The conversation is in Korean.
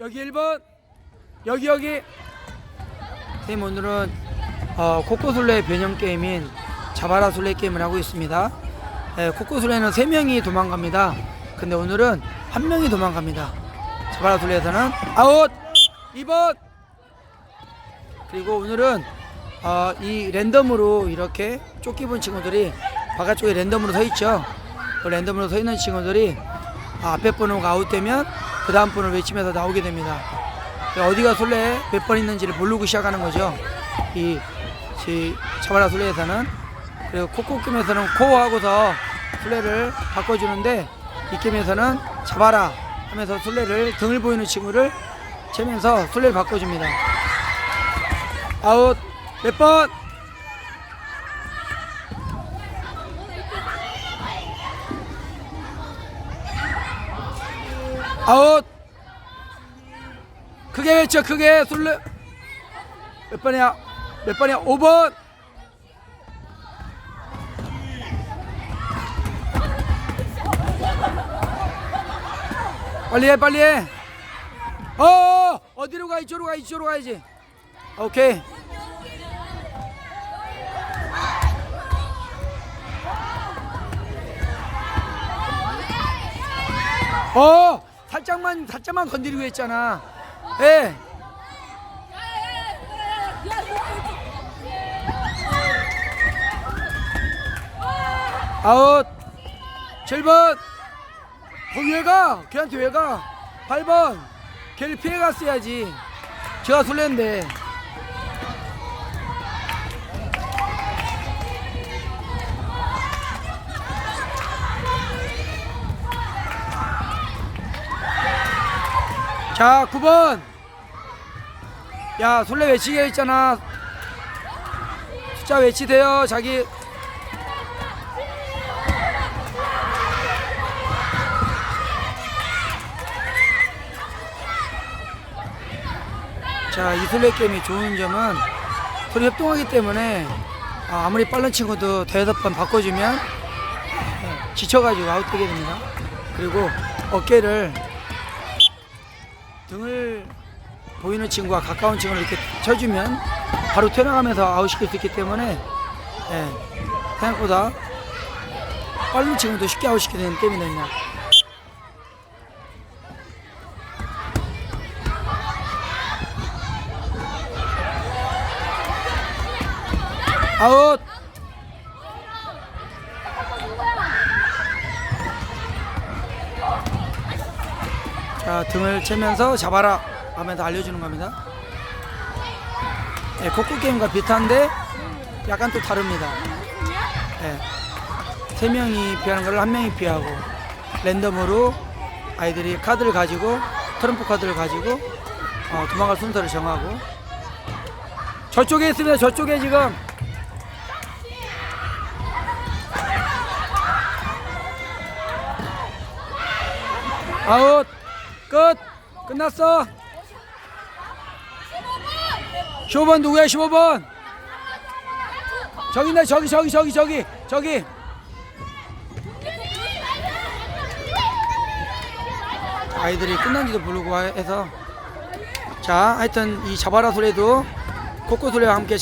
여기 1번 여기 여기. 선생님 오늘은 어, 코코술래 변형 게임인 자바라 술래 게임을 하고 있습니다. 예, 코코술래는 3명이 도망갑니다. 근데 오늘은 한 명이 도망갑니다. 자바라 술래에서는 아웃! 2번! 그리고 오늘은 어, 이 랜덤으로 이렇게 본 친구들이 바깥쪽에 랜덤으로 서 있죠. 그 랜덤으로 서 있는 친구들이 아, 앞에 번호가 아웃되면 그 다음 번호를 외치면서 나오게 됩니다. 어디가 술래 몇 번 있는지를 모르고 시작하는 거죠. 이, 이 차바라 술래에서는 그리고 코코 게임에서는 코 하고서 술래를 바꿔주는데 이 게임에서는 잡아라 하면서 술래를 등을 보이는 친구를 채면서 술래를 바꿔줍니다. 아웃 몇 번? 아웃. 크게 외쳐 크게. 술래. 몇 번이야? 몇 번이야? 5번. 빨리 해 빨리 해. 어, 어디로 가? 이쪽으로 가 이쪽으로 가야지. 오케이. 어 살짝만 살짝만 건드리고 했잖아. 예. 아웃. 7번. 거기 왜가? 걔한테 왜가? 8번. 걔를 피해갔어야지. 제가 술래인데 자 9번. 야 술래 외치게 있잖아. 숫자 외치세요 자기. 자, 이 술래 게임이 좋은 점은 서로 협동하기 때문에 아, 아무리 빠른 친구도 대여섯 번 바꿔주면 예, 지쳐가지고 아웃되게 됩니다. 그리고 어깨를 등을 보이는 친구와 가까운 친구를 이렇게 쳐주면 바로 튀어나가면서 아웃시킬 수 있기 때문에 예, 생각보다 빠른 친구도 쉽게 아웃시키는 게임이 됩니다. 아웃! 자, 등을 채면서 잡아라 하면서 알려주는 겁니다. 예, 코코 게임과 비슷한데 약간 또 다릅니다. 예, 세 명이 피하는 걸 한 명이 피하고 랜덤으로 아이들이 카드를 가지고 트럼프 카드를 가지고 어, 도망갈 순서를 정하고 저쪽에 있습니다. 저쪽에 지금 아웃 끝. 끝났어? 15번 누구야 15번 저기 있네 저기 저기 저기 저기 저기. 아이들이 끝난지도 모르고 해서. 자 하여튼 이 자바라 소리도 코코 소리와 함께